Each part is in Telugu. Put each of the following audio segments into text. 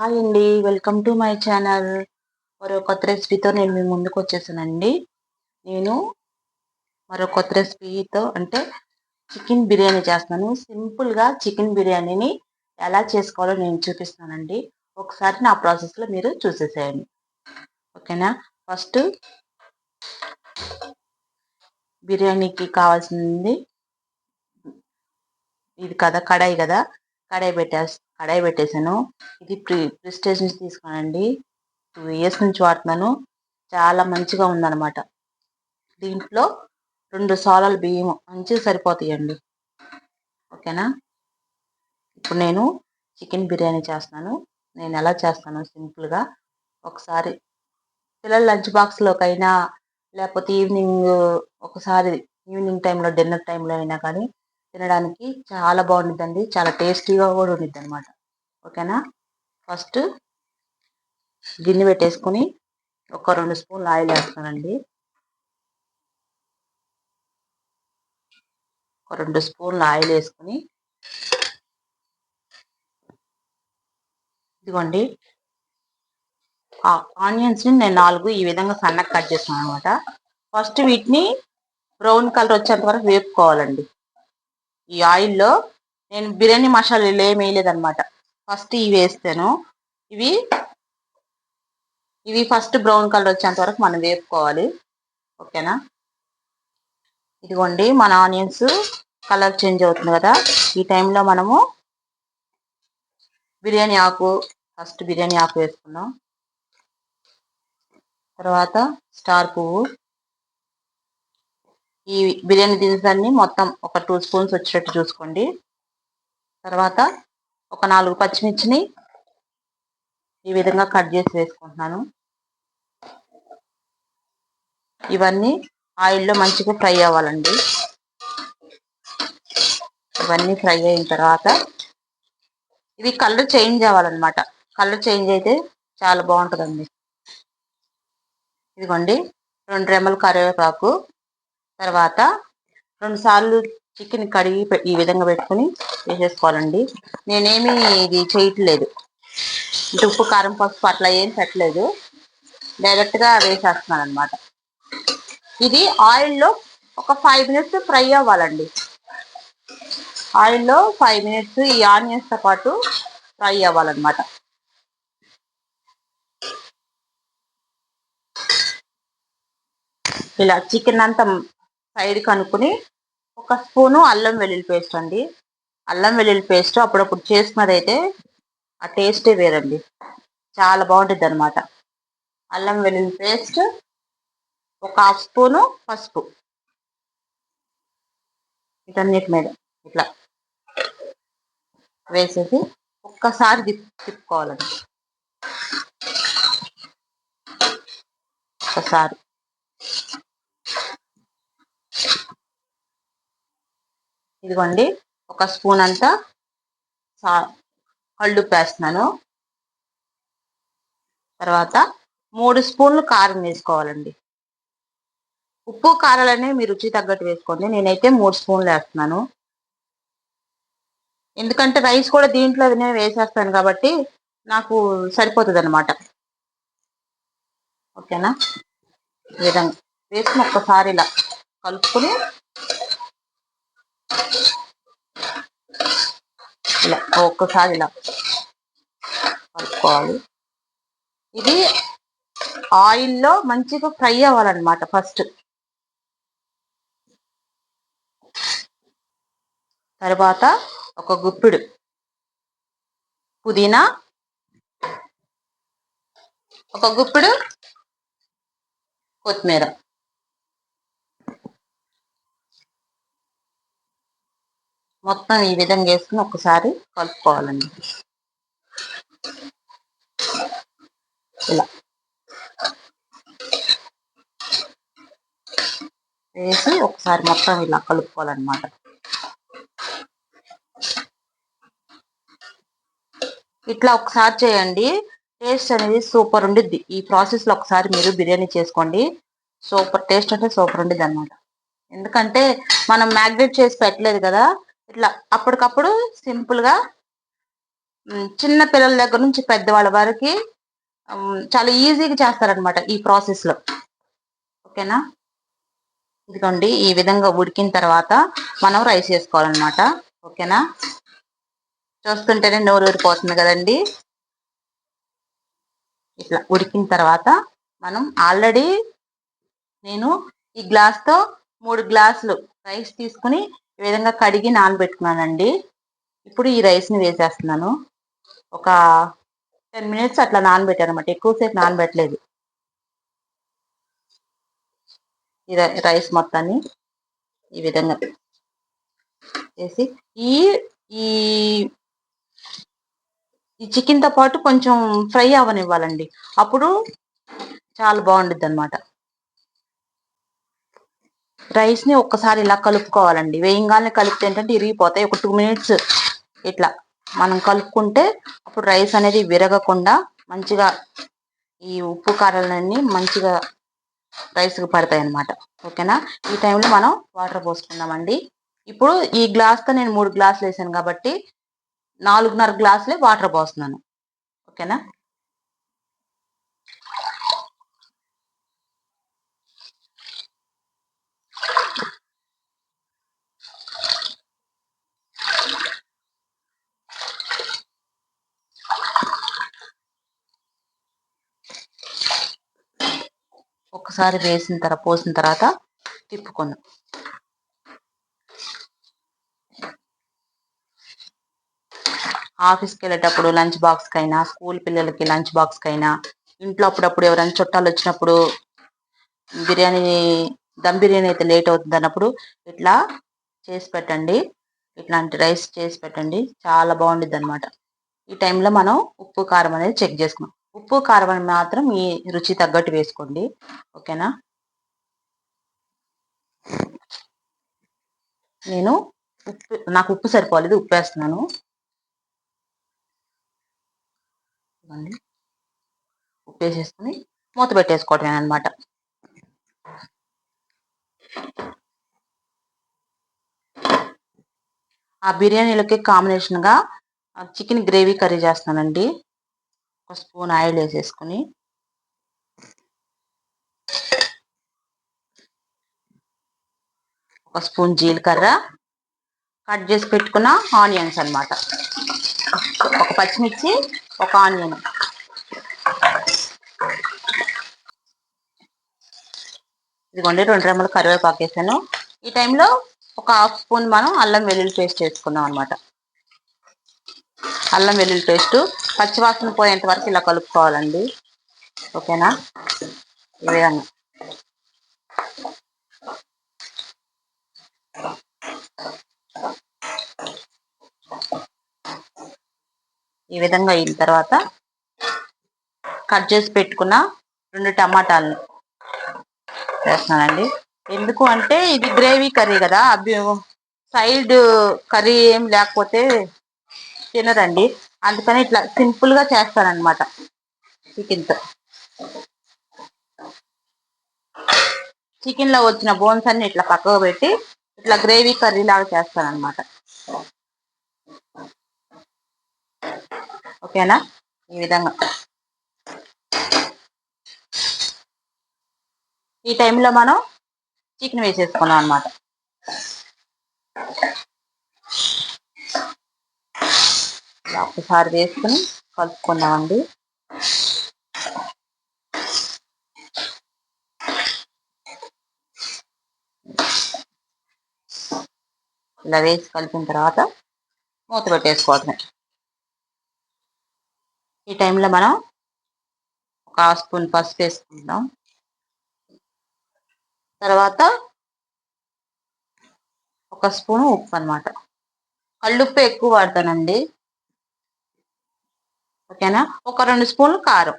హాయ్ అండి వెల్కమ్ టు మై ఛానల్ మరో కొత్త రెసిపీతో నేను మీ ముందుకు వచ్చేసానండి. నేను మరో కొత్త రెసిపీతో అంటే చికెన్ బిర్యానీ చేస్తున్నాను. సింపుల్గా చికెన్ బిర్యానీని ఎలా చేసుకోవాలో నేను చూపిస్తానండి ఒకసారి నా ప్రాసెస్లో మీరు చూసేసేయండి. ఓకేనా? ఫస్ట్ బిర్యానీకి కావాల్సింది ఇది కదా కడాయి కదా. కడాయి పెట్టేసి కడాయి పెట్టేశాను. ఇది ప్రి ప్రిస్టేజ్ నుంచి తీసుకోనండి టూ ఇయర్స్ నుంచి వాడుతున్నాను. చాలా మంచిగా ఉందన్నమాట. దీంట్లో రెండు సాలాల బియ్యం మంచిగా సరిపోతాయండి. ఓకేనా? ఇప్పుడు నేను చికెన్ బిర్యానీ చేస్తున్నాను. నేను ఎలా చేస్తాను సింపుల్గా ఒకసారి పిల్లల లంచ్ బాక్స్లోకైనా లేకపోతే ఈవినింగ్ ఒకసారి ఈవినింగ్ టైంలో డిన్నర్ టైంలో అయినా కానీ తినడానికి చాలా బాగుంటుందండి చాలా టేస్టీగా కూడా ఉంటుంది అనమాట ఓకేనా? ఫస్ట్ గిన్నె పెట్టేసుకొని ఒక రెండు స్పూన్లు ఆయిల్ వేస్తానండి. ఒక రెండు స్పూన్లు ఆయిల్ వేసుకొని ఇదిగోండి. ఆనియన్స్ని నేను నాలుగు ఈ విధంగా సన్నగా కట్ చేస్తున్నాను అనమాట ఫస్ట్ వీటిని బ్రౌన్ కలర్ వచ్చేంత వరకు వేపుకోవాలండి. ఈ ఆయిల్లో నేను బిర్యానీ మసాలాలు ఏమి వేయలేదన్నమాట. ఫస్ట్ ఇవి వేస్తాను. ఇవి ఇవి ఫస్ట్ బ్రౌన్ కలర్ వచ్చేంత వరకు మనం వేపుకోవాలి. ఓకేనా? ఇదిగోండి మన ఆనియన్స్ కలర్ చేంజ్ అవుతుంది కదా. ఈ టైంలో మనము బిర్యానీ ఆకు ఫస్ట్ బిర్యానీ ఆకు వేసుకున్నాం తర్వాత స్టార్ పువ్వు. ఈ బిర్యానీ దినుసులన్నీ మొత్తం ఒక టూ స్పూన్స్ వచ్చేటట్టు చూసుకోండి. తర్వాత ఒక నాలుగు పచ్చిమిర్చిని ఈ విధంగా కట్ చేసి వేసుకుంటున్నాను. ఇవన్నీ ఆయిల్లో మంచిగా ఫ్రై అవ్వాలండి. ఇవన్నీ ఫ్రై అయిన తర్వాత ఇది కలర్ చేంజ్ అవ్వాలన్నమాట. కలర్ చేంజ్ అయితే చాలా బాగుంటుందండి. ఇదిగోండి రెండు రెమ్మల కరివేపాకు తర్వాత రెండు సార్లు చికెన్ కడిగి ఈ విధంగా పెట్టుకుని వేసేసుకోవాలండి. నేనేమి ఇది చేయట్లేదు. అంటే ఉప్పు కారం పసుపు అట్లా ఏం పెట్టలేదు. డైరెక్ట్గా వేసేస్తున్నాను అనమాట ఇది ఆయిల్లో ఒక ఫైవ్ మినిట్స్ ఫ్రై అవ్వాలండి. ఆయిల్లో ఫైవ్ మినిట్స్ ఈ ఆనియన్స్తో పాటు ఫ్రై అవ్వాలన్నమాట. ఇలా చికెన్ అంతా సైడ్ కనుక్కుని ఒక స్పూను అల్లం వెల్లుల్లి పేస్ట్ అండి. అల్లం వెల్లుల్లి పేస్ట్ అప్పుడప్పుడు చేసుకున్నదైతే ఆ టేస్టే వేరండి. చాలా బాగుంటుంది అనమాట అల్లం వెల్లుల్లి పేస్ట్ ఒక హాఫ్ స్పూను పసుపు. ఇటన్నిటి మీద ఇట్లా వేసేసి ఒక్కసారి తిప్ తిప్పుకోవాలండి. ఒకసారి ఇదిగోండి ఒక స్పూన్ అంతా సా కళ్ళు తర్వాత మూడు స్పూన్లు కారం వేసుకోవాలండి. ఉప్పు కారాలనే మీ రుచి తగ్గట్టు వేసుకోండి. నేనైతే మూడు స్పూన్లు వేస్తున్నాను. ఎందుకంటే రైస్ కూడా దీంట్లో నేను వేసేస్తాను కాబట్టి నాకు సరిపోతుంది అనమాట ఓకేనా విధంగా వేసుకుని ఒక్కసారి ఇలా కలుపుకొని ఇలా ఒక్కసారి ఇలా కలుపుకోవాలి. ఇది ఆయిల్లో మంచిగా ఫ్రై అవ్వాలన్నమాట ఫస్ట్. తర్వాత ఒక గుప్పిడు పుదీనా ఒక గుప్పిడు కొత్తిమీర. మొత్తం ఈ విధంగా వేసుకుని ఒకసారి కలుపుకోవాలండి. ఇలా వేసి ఒకసారి మొత్తం ఇలా కలుపుకోవాలన్నమాట. ఇట్లా ఒకసారి చేయండి. టేస్ట్ అనేది సూపర్ ఉండిద్ది. ఈ ప్రాసెస్లో ఒకసారి మీరు బిర్యానీ చేసుకోండి. సూపర్ టేస్ట్ అంటే సూపర్ ఉండిద్ది అనమాట ఎందుకంటే మనం మ్యాగ్నెట్ చేసి పెట్టలేదు కదా ఇట్లా అప్పటికప్పుడు సింపుల్గా చిన్న పిల్లల దగ్గర నుంచి పెద్దవాళ్ళ వరకు చాలా ఈజీగా చేస్తారనమాట ఈ ప్రాసెస్లో ఓకేనా? ఇదిగోండి ఈ విధంగా ఉడికిన తర్వాత మనం రైస్ వేసుకోవాలన్నమాట ఓకేనా? చూస్తుంటేనే నోరు ఊరిపోతుంది కదండి. ఇట్లా ఉడికిన తర్వాత మనం ఆల్రెడీ నేను ఈ గ్లాస్తో మూడు గ్లాసులు రైస్ తీసుకుని ఈ విధంగా కడిగి నానబెట్టుకున్నానండి. ఇప్పుడు ఈ రైస్ని వేసేస్తున్నాను. ఒక టెన్ మినిట్స్ అట్లా నానబెట్టాను అనమాట ఎక్కువసేపు నానబెట్టలేదు. ఈ రైస్ మొత్తాన్ని ఈ విధంగా వేసి ఈ ఈ ఈ చికెన్తో పాటు కొంచెం ఫ్రై అవ్వనివ్వాలండి అప్పుడు చాలా బాగుంటుంది అనమాట రైస్ని ఒక్కసారి ఇలా కలుపుకోవాలండి. వేయంగానే కలిపితే ఏంటంటే ఇరిగిపోతాయి. ఒక టూ మినిట్స్ ఇట్లా మనం కలుపుకుంటే అప్పుడు రైస్ అనేది విరగకుండా మంచిగా ఈ ఉప్పు కారాలన్నీ మంచిగా రైస్కి పడతాయి అన్నమాట. ఓకేనా? ఈ టైంలో మనం వాటర్ పోసుకుందామండి. ఇప్పుడు ఈ గ్లాస్తో నేను మూడు గ్లాసులు వేసాను కాబట్టి నాలుగున్నర గ్లాసులే వాటర్ పోస్తున్నాను. ఓకేనా? ఒకసారి వేసిన తర్వాత పోసిన తర్వాత తిప్పుకుందాం. ఆఫీస్కి వెళ్ళేటప్పుడు లంచ్ బాక్స్ అయినా స్కూల్ పిల్లలకి లంచ్ బాక్స్ అయినా ఇంట్లో అప్పుడప్పుడు ఎవరైనా చుట్టాలు వచ్చినప్పుడు బిర్యానీ దమ్ బిర్యానీ అయితే లేట్ అవుతుంది అన్నప్పుడు ఇట్లా చేసి పెట్టండి. ఇట్లాంటి రైస్ చేసి పెట్టండి. చాలా బాగుండిద్ది అనమాట ఈ టైంలో మనం ఉప్పు కారం అనేది చెక్ చేసుకున్నాం. ఉప్పు కారం మాత్రం మీ రుచి తగ్గట్టు వేసుకోండి. ఓకేనా? నేను ఉప్పు నాకు ఉప్పు సరిపోలేదు ఉప్పు వేస్తున్నాను ఉప్పు వేసేసుకుని మూత పెట్టేసుకోవటమే అనమాట ఆ బిర్యానీలకి కాంబినేషన్గా చికెన్ గ్రేవీ కర్రీ చేస్తానండి ఒక స్పూన్ ఆయిల్ వేసేసుకుని ఒక స్పూన్ జీలకర్ర కట్ చేసి పెట్టుకున్న ఆనియన్స్ అన్నమాట. ఒక పచ్చిమిర్చి ఒక ఆనియన్. ఇదిగోండి రెండు రెమ్మలు కరివేపాకు వేసాను. ఈ టైంలో ఒక హాఫ్ స్పూన్ మనం అల్లం వెల్లుల్లి పేస్ట్ వేసుకుందాం అనమాట అల్లం వెల్లుల్లి పేస్ట్ పచ్చివాసన పోయేంత వరకు ఇలా కలుపుకోవాలండి. ఓకేనా? ఈ విధంగా. ఈ విధంగా అయిన తర్వాత కట్ చేసి పెట్టుకున్న రెండు టమాటాలని వేస్తున్నానండి. ఎందుకు అంటే ఇది గ్రేవీ కర్రీ కదా అవి సైడ్ కర్రీ ఏం లేకపోతే తినరండి అందుకని ఇట్లా సింపుల్గా చేస్తారనమాట చికెన్తో. చికెన్లో వచ్చిన బోన్స్ అన్ని ఇట్లా పక్కకు పెట్టి ఇట్లా గ్రేవీ కర్రీ లాగా చేస్తానన్నమాట ఓకేనా? ఈ విధంగా. ఈ టైంలో మనం చికెన్ వేసేసుకున్నాం అనమాట ఇలా ఒకసారి వేసుకుని కలుపుకున్నామండి ఇలా వేసి కలిపిన తర్వాత మూత పెట్టేసుకోవటమే ఈ టైంలో మనం ఒక స్పూన్ పసుపు వేసుకుందాం. తర్వాత ఒక స్పూన్ ఉప్పు అనమాట కళ్ళుప్పు ఎక్కువ వాడతానండి. ఓకేనా? ఒక రెండు స్పూన్లు కారం.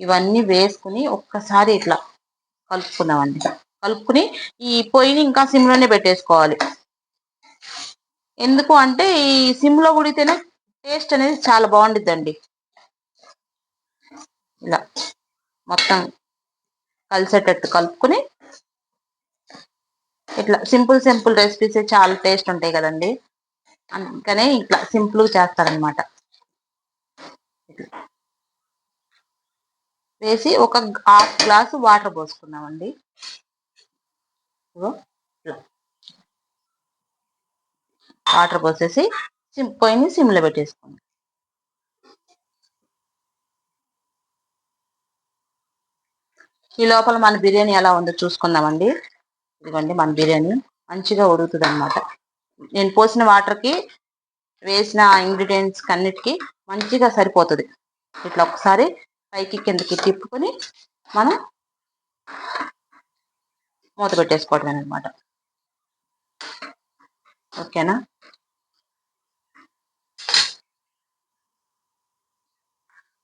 ఇవన్నీ వేసుకుని ఒక్కసారి ఇట్లా కలుపుకున్నామండి కలుపుకుని ఈ పొయ్యిని ఇంకా సిమ్లోనే పెట్టేసుకోవాలి. ఎందుకు అంటే ఈ సిమ్లో ఉడితేనే టేస్ట్ అనేది చాలా బాగుండిద్దండి. ఇలా మొత్తం కలిసేటట్టు కలుపుకుని ఇట్లా సింపుల్ సింపుల్ రెసిపీస్ చాలా టేస్ట్ ఉంటాయి కదండి. అందుకనే ఇట్లా సింపుల్ చేస్తారనమాట వేసి ఒక హాఫ్ గ్లాసు వాటర్ పోసుకున్నామండి వాటర్ పోసేసి సిమ్ పొయ్యిని సిమ్లో పెట్టేసుకోండి. ఈ లోపల మన బిర్యానీ ఎలా ఉందో చూసుకుందామండి. ఇదిగోండి మన బిర్యానీ. మంచిగా ఉడుకుతుంది అనమాట నేను పోసిన వాటర్కి వేసిన ఇంగ్రీడియంట్స్ అన్నిటికీ మంచిగా సరిపోతుంది. ఇట్లా ఒకసారి పైకి కిందకి తిప్పుకొని మనం మూత పెట్టేసుకోవటం అనమాట ఓకేనా?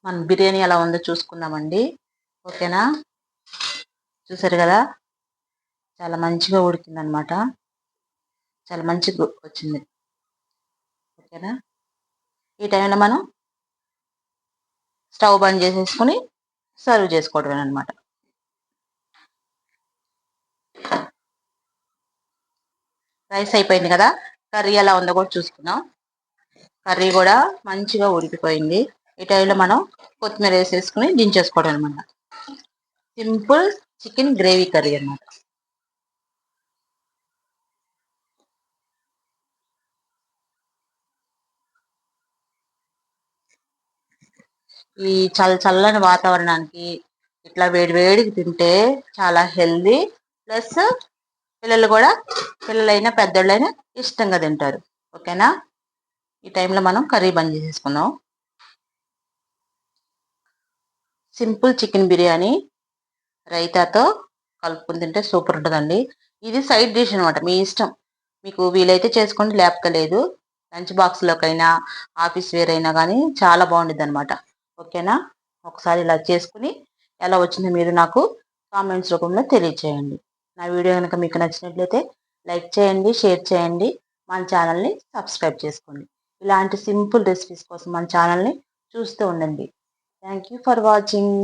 మన బిర్యానీ ఎలా ఉందో చూసుకుందామండి. ఓకేనా? చూసారు కదా? చాలా మంచిగా ఉడికింది అనమాట చాలా మంచిగా వచ్చింది. ఓకేనా? ఈ టైంలో మనం స్టవ్ బంద్ చేసేసుకుని సర్వ్ చేసుకోవడమే అనమాట రైస్ అయిపోయింది కదా? కర్రీ ఎలా ఉందో కూడా చూసుకున్నాం కర్రీ కూడా మంచిగా ఉడికిపోయింది. ఈ టైంలో మనం కొత్తిమీర వేసేసుకుని దించేసుకోవడం అనమాట సింపుల్ చికెన్ గ్రేవీ కర్రీ అనమాట ఈ చల్ల చల్లని వాతావరణానికి ఇట్లా వేడి వేడికి తింటే చాలా హెల్దీ. ప్లస్ పిల్లలు కూడా పిల్లలైనా పెద్దోళ్ళైనా ఇష్టంగా తింటారు. ఓకేనా? ఈ టైంలో మనం కర్రీ బంద్ చేసేసుకుందాం. సింపుల్ చికెన్ బిర్యానీ రైతాతో కలుపుకుని తింటే సూపర్ ఉంటుందండి. ఇది సైడ్ డిష్ అనమాట మీ ఇష్టం. మీకు వీలైతే చేసుకోండి లేకపోతే లేదు. లంచ్ బాక్స్లోకైనా ఆఫీస్ వేర్ అయినా కానీ చాలా బాగుంటుంది అనమాట ఓకేనా? ఒకసారి ఇలా చేసుకుని ఎలా వచ్చిందో మీరు నాకు కామెంట్స్ రూపంలో తెలియచేయండి. నా వీడియో కనుక మీకు నచ్చినట్లయితే లైక్ చేయండి షేర్ చేయండి మన ఛానల్ని సబ్స్క్రైబ్ చేసుకోండి. ఇలాంటి సింపుల్ రెసిపీస్ కోసం మన ఛానల్ని చూస్తూ ఉండండి. Thank you for watching